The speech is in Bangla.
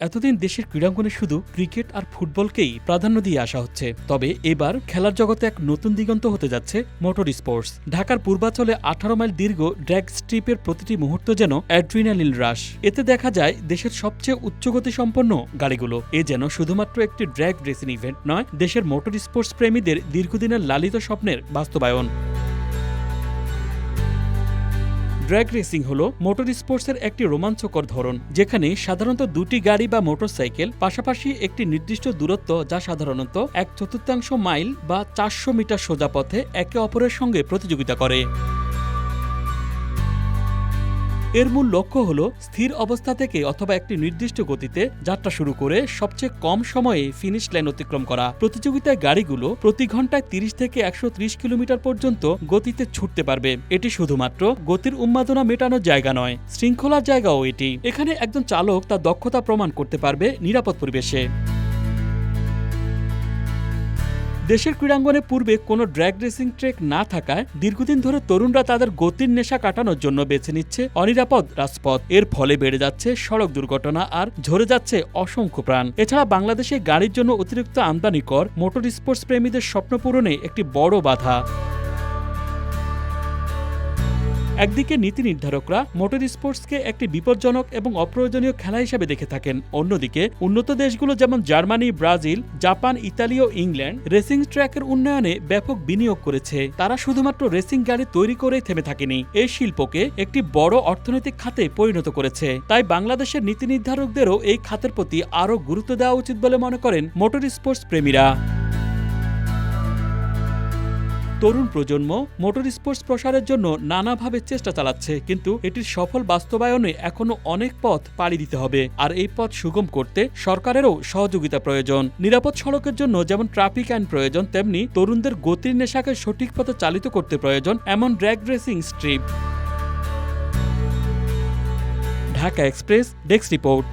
এতদিন দেশের ক্রীড়াঙ্গনে শুধু ক্রিকেট আর ফুটবলকেই প্রাধান্য দিয়ে আসা হচ্ছে। তবে এবার খেলার জগতে এক নতুন দিগন্ত হতে যাচ্ছে মোটর স্পোর্টস। ঢাকার পূর্বাঞ্চলে আঠারো মাইল দীর্ঘ ড্র্যাগ স্ট্রিপের প্রতিটি মুহূর্ত যেন অ্যাড্রিনালিন রাশ এতে দেখা যায় দেশের সবচেয়ে উচ্চগতি সম্পন্ন গাড়িগুলো। এ যেন শুধুমাত্র একটি ড্র্যাগ রেসিং ইভেন্ট নয়, দেশের মোটর স্পোর্টস প্রেমীদের দীর্ঘদিনের লালিত স্বপ্নের বাস্তবায়ন। ড্র্যাগ রেসিং হল মোটর স্পোর্টসের একটি রোমাঞ্চকর ধরন, যেখানে সাধারণত দুটি গাড়ি বা মোটরসাইকেল, পাশাপাশি একটি নির্দিষ্ট দূরত্ব যা সাধারণত এক চতুর্থাংশ মাইল বা চারশো মিটার সোজা পথে একে অপরের সঙ্গে প্রতিযোগিতা করে। এর মূল লক্ষ্য হল স্থির অবস্থা থেকে অথবা একটি নির্দিষ্ট গতিতে যাত্রা শুরু করে সবচেয়ে কম সময়ে ফিনিশ লাইন অতিক্রম করা। প্রতিযোগিতায় গাড়িগুলো প্রতি ঘন্টায় তিরিশ থেকে একশো ত্রিশ কিলোমিটার পর্যন্ত গতিতে ছুটতে পারবে। এটি শুধুমাত্র গতির উন্মাদনা মেটানোর জায়গা নয়, শৃঙ্খলার জায়গাও এটি। এখানে একজন চালক তার দক্ষতা প্রমাণ করতে পারবে নিরাপদ পরিবেশে। দেশের ক্রীড়াঙ্গনে পূর্বে কোনো ড্র্যাগ রেসিং ট্রেক না থাকায় দীর্ঘদিন ধরে তরুণরা তাদের গতির নেশা কাটানোর জন্য বেছে নিচ্ছে অনিরাপদ রাজপথ। এর ফলে বেড়ে যাচ্ছে সড়ক দুর্ঘটনা আর ঝরে যাচ্ছে অসংখ্য প্রাণ। এছাড়া বাংলাদেশে গাড়ির জন্য অতিরিক্ত আমদানি কর মোটর স্পোর্টস প্রেমীদের স্বপ্ন পূরণে একটি বড় বাধা। একদিকে নীতি নির্ধারকরা মোটর স্পোর্টসকে একটি বিপজ্জনক এবং অপ্রয়োজনীয় খেলা হিসেবে দেখে থাকেন। অন্যদিকে, উন্নত দেশগুলো যেমন জার্মানি, ব্রাজিল, জাপান, ইতালি ও ইংল্যান্ড রেসিং ট্র্যাকের উন্নয়নে ব্যাপক বিনিয়োগ করেছে। তারা শুধুমাত্র রেসিং গাড়ি তৈরি করেই থেমে থাকেনি। এই শিল্পকে একটি বড় অর্থনৈতিক খাতে পরিণত করেছে। তাই বাংলাদেশের নীতি নির্ধারকদেরও এই খাতের প্রতি আরও গুরুত্ব দেওয়া উচিত বলে মনে করেন মোটর স্পোর্টস প্রেমীরা। তরুণ প্রজন্ম মোটর স্পোর্টস প্রসারের জন্য নানাভাবে চেষ্টা চালাচ্ছে, কিন্তু এটির সফল বাস্তবায়নে এখনও অনেক পথ পাড়ি দিতে হবে। আর এই পথ সুগম করতে সরকারেরও সহযোগিতা প্রয়োজন। নিরাপদ সড়কের জন্য যেমন ট্রাফিক আইন প্রয়োজন, তেমনি তরুণদের গতির নেশাকে সঠিক পথে চালিত করতে প্রয়োজন এমন drag racing strip. Dhaka express, desk report.